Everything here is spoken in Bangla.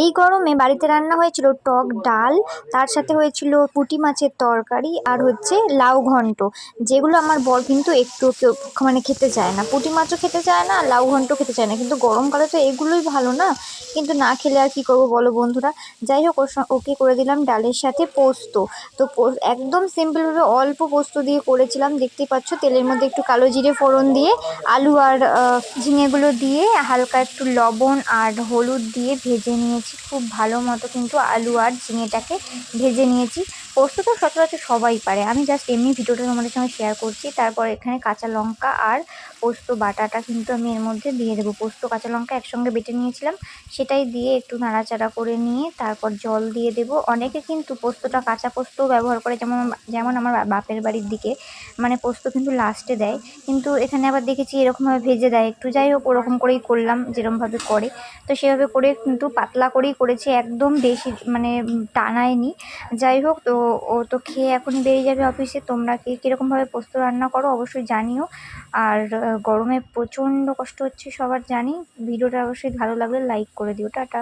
এই গরমে বাড়িতে রান্না হয়েছিল টক ডাল, তার সাথে হয়েছিল পুঁটি মাছের তরকারি আর হচ্ছে লাউ ঘন্ট। যেগুলো আমার বর কিন্তু একটু মানে খেতে চায় না। পুঁটি মাছও খেতে চায় না, লাউ ঘন্ট খেতে চায় না। কিন্তু গরমকালে তো এগুলোই ভালো না। কিন্তু না খেলে আর কী করব বলো বন্ধুরা? যাই হোক ওকে করে দিলাম ডালের সাথে পোস্ত। তো একদম সিম্পলভাবে অল্প পোস্ত দিয়ে করেছিলাম। দেখতেই পাচ্ছ, তেলের মধ্যে একটু কালো জিরে ফোড়ন দিয়ে, আলু আর ঝিঙেগুলো দিয়ে, হালকা একটু লবণ আর হলুদ দিয়ে ভেজে নিয়েছি, খুব ভালো মতো কিন্তু আলু আর ঝিঙেটাকে ভেজে নিয়েছি। পোস্ত তো সচরাচর সবাই পারে। আমি জাস্ট এমনি ভিডিওটা তোমাদের সঙ্গে শেয়ার করছি। তারপর এখানে কাঁচা লঙ্কা আর পোস্ত বাটাটা কিন্তু আমি এর মধ্যে দিয়ে দেবো। পোস্ত, কাঁচা লঙ্কা একসঙ্গে বেটে নিয়েছিলাম। সেটাই দিয়ে একটু নাড়াচাড়া করে নিয়ে তারপর জল দিয়ে দেবো। অনেকে কিন্তু পোস্তটা কাঁচা পোস্তও ব্যবহার করে। যেমন যেমন আমার বাপের বাড়ির দিকে মানে পোস্ত কিন্তু লাস্টে দেয়। কিন্তু এখানে আবার দেখেছি এরকমভাবে ভেজে দেয়। একটু যাই হোক ওরকম করেই করলাম যেরকমভাবে করে। তো সেভাবে করে কিন্তু পাতলা করেই করেছি, একদম বেশি মানে টানায়নি। যাই হোক, তো ও তো খেয়ে এখনই বেরিয়ে যাবে অফিসে তোমরা কে কীরকমভাবে পোস্ত রান্না করো অবশ্যই জানিও। আর গরমে প্রচণ্ড কষ্ট হচ্ছে সবার জানি ভিডিওটা অবশ্যই ভালো লাগলে লাইক করে দিও। টাটা।